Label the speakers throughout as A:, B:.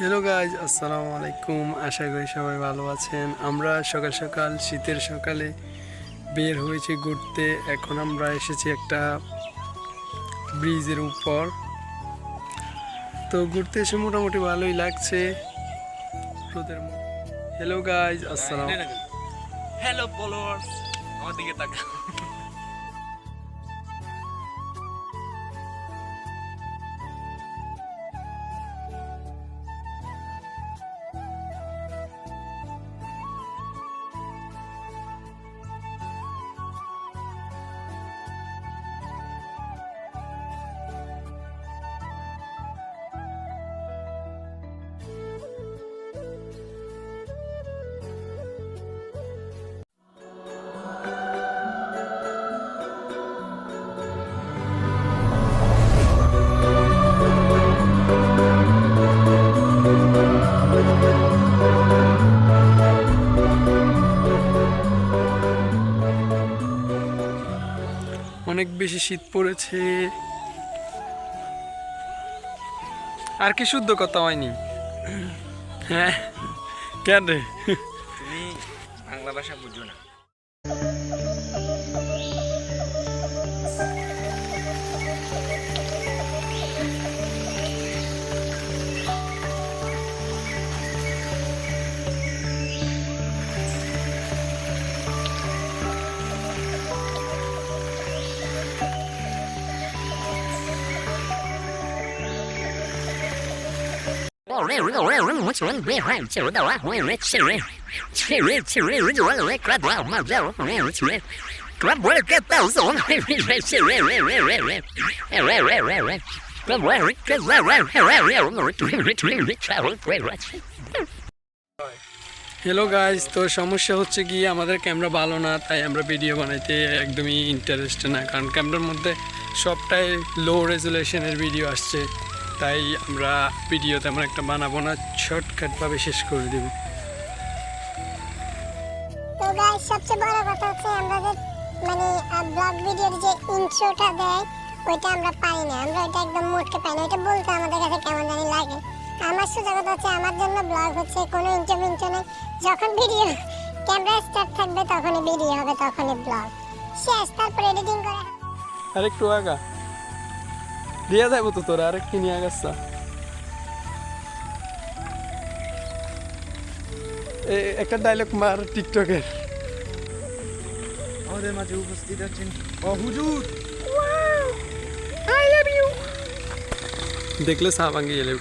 A: Hello guys আসসালামু আলাইকুম আশা করি সবাই ভালো আছেন। আমরা সকাল সকাল শীতের সকালে বের হয়েছি ঘুরতে। এখন আমরা এসেছি একটা ব্রিজের উপর। তো ঘুরতে এসে মোটামুটি ভালোই লাগছে। রোদের হ্যালো গাইজ আসসালাম
B: হ্যালো ফলোয়ার্স আমার দিকে তাকাও
A: অনেক বেশি শীত পড়েছে। আর কি শুদ্ধ কথা হয়নি? হ্যাঁ কেন রে?
B: তুমি বাংলা ভাষা বুঝো না।
A: হ্যালো গাইজ তো সমস্যা হচ্ছে কি আমাদের ক্যামেরা ভালো না, তাই আমরা ভিডিও বানাইতে একদমই ইন্টারেস্ট না। কারণ ক্যামেরার মধ্যে সবটাই লো রেজুলেশনের ভিডিও আসছে। তাই আমরা ভিডিও তেমন একটা বানাবো না শর্টকাটভাবে শেষ করে দেব।
C: তো গাইস সবচেয়ে বড় কথা হচ্ছে আমরা যে মানে ব্লগ ভিডিওর যে ইন্ট্রোটা দেয় ওইটা আমরা পাই না। আমরা ওইটা একদম মোটকে পাই না। ওইটা বলতে আমাদের কাছে কেমন জানি লাগে। আমার সোজা কথা হচ্ছে আমার জন্য ব্লগ হচ্ছে কোনো ইন্টারভিউ নেই। যখন ভিডিও ক্যামেরা স্টার্ট থাকবে তখনই ভিডিও হবে তখনই ব্লগ শেষ তারপর এডিটিং করে।
A: আর একটু আগা। দিয়ে যাব তো তোরা আরেকটি নিয়ে আগাচ্ছা একটা ডায়লগ মার টিকটকের।
B: আমাদের মাঝে উপস্থিত আছেন। ও হুজুর!
A: দেখলে সাপ আঙ্গি এলে।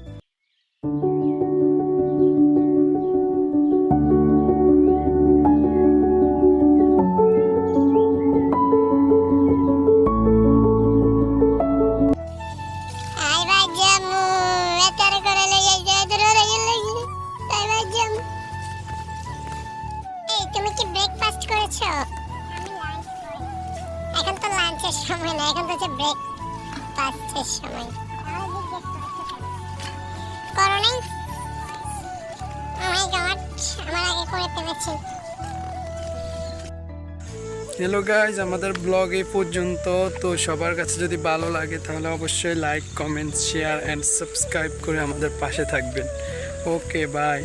C: করে লেগে যায় ধরে লেগে লেগে আই ভাই জামু এই তুমি কি ব্রেকফাস্ট করেছ এখন তো লাঞ্চের সময় না এখন তো হচ্ছে ব্রেক ফাস্টের সময় করো নাই আমার আগে করে ফেলেছি
A: হ্যালো গাইজ আমাদের ব্লগ এই পর্যন্ত। তো সবার কাছে যদি ভালো লাগে, তাহলে অবশ্যই like comment share and subscribe করে আমাদের পাশে থাকবেন। Okay bye